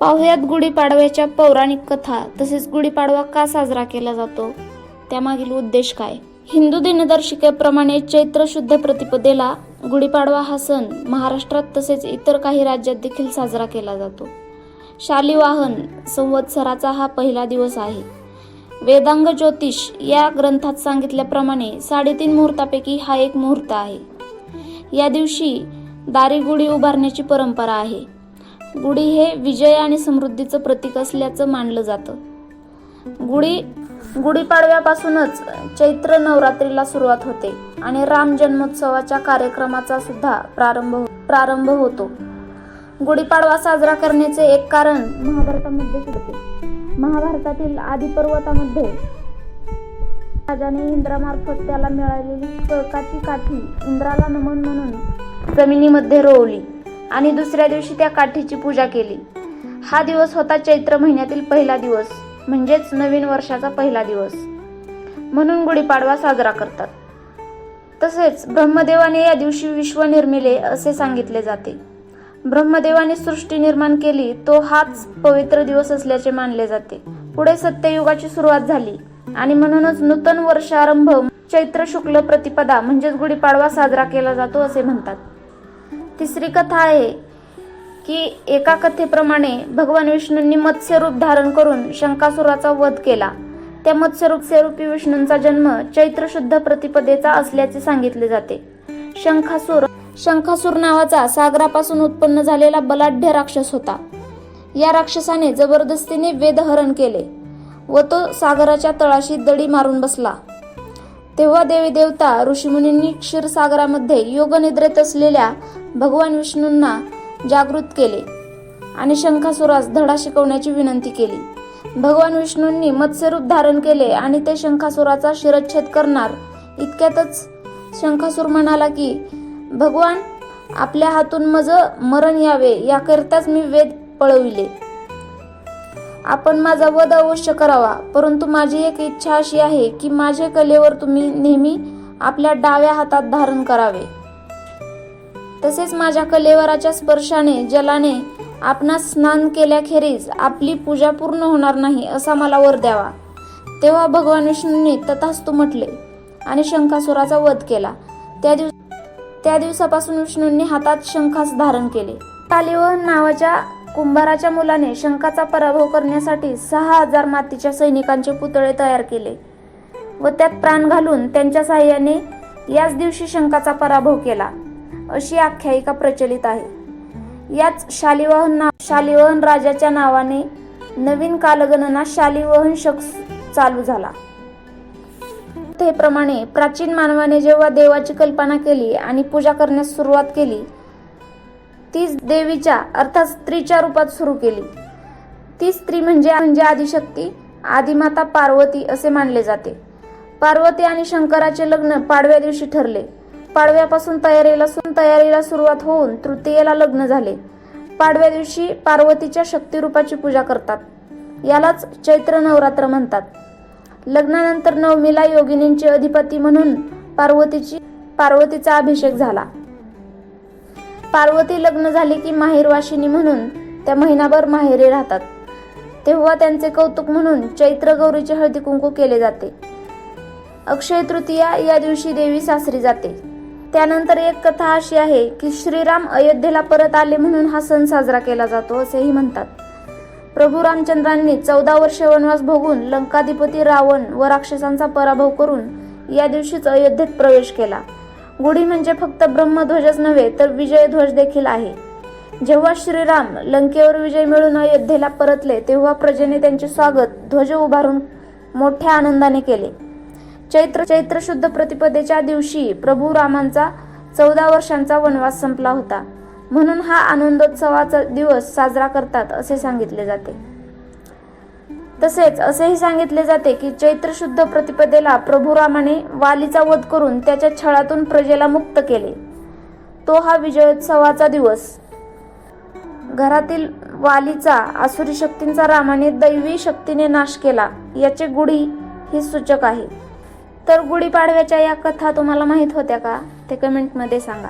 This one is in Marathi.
पाहुयात गुढीपाडव्याच्या पौराणिक कथा. तसेच गुढीपाडवा का साजरा केला जातो? त्यामागील उद्देश काय? हिंदू दिनदर्शिकेप्रमाणे चैत्र शुद्ध प्रतिपदेला गुढीपाडवा हा सण महाराष्ट्रात तसेच इतर काही राज्यात देखील साजरा केला जातो. शालिवाहन संवत्सराचा हा पहिला दिवस आहे. वेदांग ज्योतिष या ग्रंथात सांगितल्याप्रमाणे साडेतीन मुहूर्तापैकी हा एक मुहूर्त आहे. या दिवशी दारी गुढी उभारण्याची परंपरा आहे. गुढी हे विजय आणि समृद्धीचं प्रतीक असल्याचं मानलं जातं. गुढी गुढीपाडव्यापासूनच चैत्र नवरात्रीला सुरुवात होते आणि राम जन्मोत्सवाच्या कार्यक्रमाचा सुद्धा प्रारंभ हो, प्रारंभ होतो. गुढीपाडवा साजरा करण्याचे एक कारण महाभारतामध्ये होते महाभारतातील आदिपर्वतामध्ये राजाने इंद्रामार्फत त्याला मिळालेली कळकाची काठी इंद्राला नमन म्हणून जमिनीमध्ये रोवली. आणि दुसऱ्या दिवशी त्या काठीची पूजा केली. हा दिवस होता चैत्र महिन्यातील पहिला दिवस म्हणजेच नवीन वर्षाचा पहिला दिवस. म्हणून गुढीपाडवा साजरा करतात. तसेच ब्रह्मदेवाने या दिवशी विश्व निर्मिले असे सांगितले जाते. ब्रह्मदेवाने सृष्टी निर्माण केली तो हाच पवित्र दिवस असल्याचे मानले जाते. पुढे सत्ययुगाची सुरुवात झाली आणि म्हणूनच नूतन वर्षारंभ चैत्र शुक्ल प्रतिपदा म्हणजेच गुढीपाडवा साजरा केला जातो असे म्हणतात. तिसरी कथा आहे की एका कथेप्रमाणे भगवान विष्णूंनी मत्स्यरूप धारण करून शंकासुराचा वध केला. त्या मत्स्यरूप स्वरूपी विष्णूंचा जन्म चैत्र शुद्ध प्रतिपदेचा असल्याचे सांगितले जाते. शंखासूर शंखासूर नावाचा सागरापासून उत्पन्न झालेला बलाढ्य राक्षस होता. या राक्षसाने जबरदस्तीने वेदहरण केले व तो सागराच्या तळाशी दडी मारून बसला. तेव्हा देवी देवता ऋषीमुनींनी क्षीरसागरामध्ये योगनिद्रेत असलेल्या भगवान विष्णूंना जागृत केले आणि शंखासुरास धडा शिकवण्याची विनंती केली. भगवान विष्णूंनी मत्स्यरूप धारण केले आणि ते शंखासुराचा शिरच्छेद करणार. इतक्यातच शंखासूर म्हणाला की भगवान आपल्या हातून मज मरण यावे याकरिताच मी वेद पळविले. आपण माझा वध अवश्य करावा. परंतु माझी एक इच्छा अशी आहे की माझे कलेवर तुम्ही नेहमी आपल्या डाव्या हातात धारण करावे. तसेच माझ्या कलेवराच्या स्पर्शाने जलाने आपणास स्नान केल्याखेरीज आपली पूजा पूर्ण होणार नाही असा मला वर द्यावा. तेव्हा भगवान विष्णूंनी तथास्तु म्हटले आणि शंखासुराचा वध केला. त्या दिवस त्या दिवसापासून विष्णूंनी हातात शंखास धारण केले. कालिवहन नावाच्या कुंभाराच्या मुलाने शंकाचा पराभव करण्यासाठी सहा हजार मातीच्या सैनिकांचे पुतळे तयार केले व त्यात प्राण घालून त्यांच्या साह्याने याच दिवशी शंकाचा पराभव केला अशी आख्यायिका प्रचलित आहे. याच शालिवाहन नाव शालिवाहन राजाच्या नावाने नवीन कालगणना शालिवाहन शक चालू झाला. प्रमाणे प्राचीन मानवाने जेव्हा देवाची कल्पना केली आणि पूजा करण्यास सुरुवात केली तीच देवीच्या अर्थात स्त्रीच्या रूपात सुरू केली. ती स्त्री म्हणजे म्हणजे आदिशक्ती आदिमाता पार्वती असे मानले जाते. पार्वती आणि शंकराचे लग्न पाडव्या दिवशी ठरले. पाडव्यापासून तयारीला तयारीला सुरुवात होऊन तृतीयेला लग्न झाले. पाडव्या दिवशी पार्वतीच्या शक्तिरूपाची पूजा करतात. यालाच चैत्र नवरात्र म्हणतात. लग्नानंतर नवमीला योगिनींचे अधिपती म्हणून पार्वतीची पार्वतीचा अभिषेक झाला. पार्वती लग्न झाली की माहेरवाशिनी म्हणून त्या महिनाभर माहेरी राहतात. तेव्हा त्यांचे कौतुक म्हणून चैत्र गौरीचे हळदी कुंकू केले जाते. अक्षय तृतीया या दिवशी देवी सासरी जाते. त्यानंतर एक कथा अशी आहे की श्रीराम अयोध्येला परत आले म्हणून हा सण साजरा केला जातो असेही म्हणतात. प्रभू रामचंद्रांनी चौदा वर्ष वनवास भोगून लंकाधिपती रावण व राक्षसांचा पराभव करून या दिवशीच अयोध्येत प्रवेश केला. गुढी म्हणजे फक्त ब्रह्मध्वजच नव्हे तर विजयध्वज देखील आहे. जेव्हा श्रीराम लंकेवर विजय मिळून अयोध्येला परतले तेव्हा प्रजेने त्यांचे स्वागत ध्वज उभारून मोठ्या आनंदाने केले. चैत्र चैत्र शुद्ध प्रतिपदेच्या दिवशी प्रभू रामांचा चौदा वर्षांचा वनवास संपला होता. म्हणून हा आनंदोत्सवाचा दिवस साजरा करतात असे सांगितले जाते. तसेच असेही सांगितले जाते की चैत्र शुद्ध प्रतिपदेला प्रभू रामाने वालीचा वध करून त्याच्या छळातून प्रजेला मुक्त केले. तो हा विजयोत्सवाचा दिवस. घरातील वालीचा आसुरी शक्तींचा रामाने दैवी शक्तीने नाश केला याचे गुढी ही सूचक आहे. तर गुढीपाडव्याच्या या कथा तुम्हाला माहीत होत्या का? ते कमेंटमध्ये सांगा.